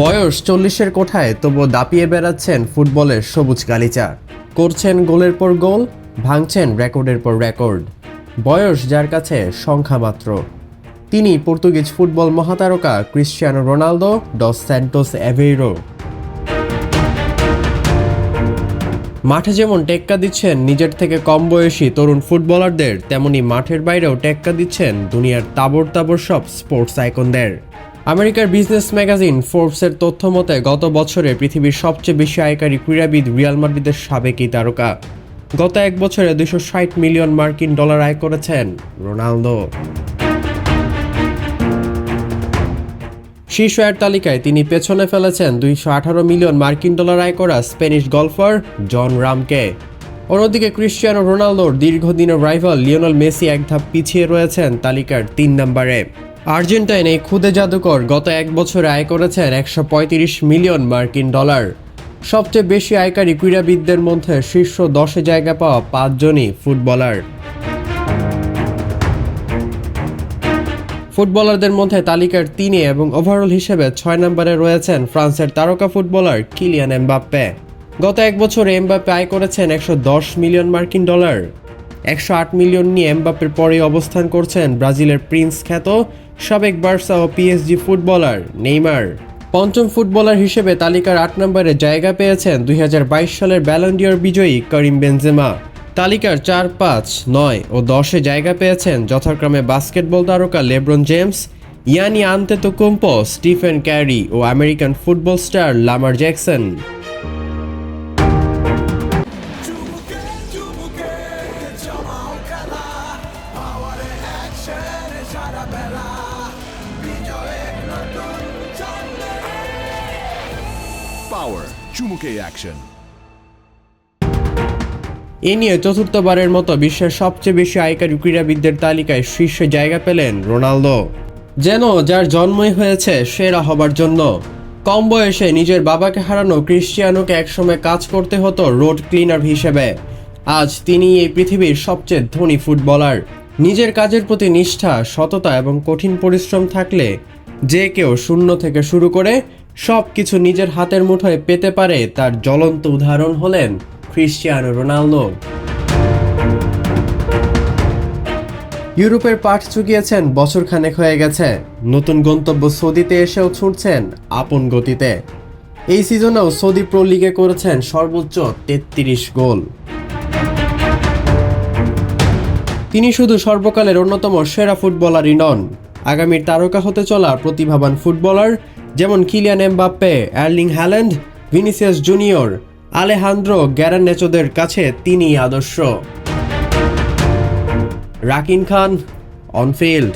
বয়স চল্লিশের কোঠায় তবু দাপিয়ে বেড়াচ্ছেন ফুটবলের সবুজ গালিচা। করছেন গোলের পর গোল, ভাঙছেন রেকর্ডের পর রেকর্ড। বয়স যার কাছে সংখ্যা মাত্র। তিনি Portuguese football মহাতারকা Cristiano Ronaldo dos Santos Aveiro মাঠে যেমন টেক্কা দিচ্ছেন নিজের থেকে কম বয়সী তরুণ ফুটবলারদের, তেমনি মাঠের বাইরেও টেক্কা দিচ্ছেন দুনিয়ার তাবর তাবর সব স্পোর্টস আইকনদের আমেরিকার বিজনেস ম্যাগাজিন ফোর্বসের তথ্য মতে, গত বছরে পৃথিবীর সবচেয়ে বেশি আয়কারী ক্রীড়াবিদ রিয়াল মাদ্রিদের সাবেক এই তারকা। গত এক বছরে দুশো ষাট মিলিয়ন মার্কিন ডলার আয় করেছেন রোনালদো। শীর্ষ আয়ের তালিকায় তিনি পেছনে ফেলেছেন দুইশো আঠারো মিলিয়ন মার্কিন ডলার আয় করা স্প্যানিশ গলফার জন রামকে। অন্যদিকে ক্রিশ্চিয়ানো রোনালদোর দীর্ঘদিনের রাইভাল লিওনাল মেসি এক ধাপ পিছিয়ে রয়েছেন তালিকার তিন নম্বরে। আর্জেন্টাইন এই খুদে জাদুকর গত এক বছরে আয় করেছেন একশো পঁয়ত্রিশ মিলিয়ন মার্কিন ডলার। সবচেয়ে বেশি আয়কারী ক্রীড়াবিদদের মধ্যে শীর্ষ দশে জায়গা পাওয়া পাঁচজনই ফুটবলার। ফুটবলারদের মধ্যে তালিকার তিনে এবং ওভারঅল হিসেবে ছয় নম্বরে রয়েছেন ফ্রান্সের তারকা ফুটবলার কিলিয়ান এমবাপ্পে। গত এক বছরে এমবাপ্পে আয় করেছেন একশো দশ মিলিয়ন মার্কিন ডলার। একশো আট মিলিয়ন নিয়ে এমবাপ্পের পরেই অবস্থান করছেন ব্রাজিলের প্রিন্স খ্যাত সাবেক বার্সা ও পিএসজি ফুটবলার নেইমার। পঞ্চম ফুটবলার হিসেবে তালিকার আট নম্বরে জায়গা পেয়েছেন দুই হাজার বাইশ সালের ব্যালন্ডিয়র বিজয়ী করিম বেনজেমা। তালিকার চার, পাঁচ, নয় ও দশে জায়গা পেয়েছেন যথাক্রমে বাস্কেটবল তারকা লেব্রন জেমস, ইয়ানি আন্তেতোকুম্পো, স্টিফেন ক্যারি ও American football star Lamar Jackson. Power, চুমুকে অ্যাকশন এ নিয়ে চতুর্থবারের মতো বিশ্বের সবচেয়ে বেশি আয়কারী ক্রীড়াবিদদের তালিকায় শীর্ষে জায়গা পেলেন রোনালদো। যেন যার জন্মই হয়েছে সেরা হবার জন্য। কম বয়সে নিজের বাবাকে হারানো ক্রিশ্চিয়ানোকে একসময় কাজ করতে হতো রোড ক্লিনার হিসেবে। আজ তিনি এই পৃথিবীর সবচেয়ে ধনী ফুটবলার। নিজের কাজের প্রতি নিষ্ঠা সততা এবং কঠিন পরিশ্রম থাকলে যে কেউ শূন্য থেকে শুরু করে সব কিছু নিজের হাতের মুঠোয় পেতে পারে তার জ্বলন্ত উদাহরণ হলেন ক্রিশ্চিয়ানো রোনালদো। ইউরোপের পাঠ চুকিয়েছেন, বছরখানেক হয়ে গেছে। নতুন গন্তব্য সৌদিতে এসেও ছুটছেন আপন গতিতে। এই সিজনেও সৌদি প্রো লিগে করেছেন সর্বোচ্চ তেত্রিশ গোল। তিনি শুধু সর্বকালের অন্যতম সেরা ফুটবলারই নন, আগামীর তারকা হতে চলা প্রতিভাবান ফুটবলার যেমন Kylian Mbappe Erling Haaland, Vinicius Junior, Alejandro গ্যারানেচোদের কাছে তিনি আদর্শ। রাকিন খান, অনফিল্ড।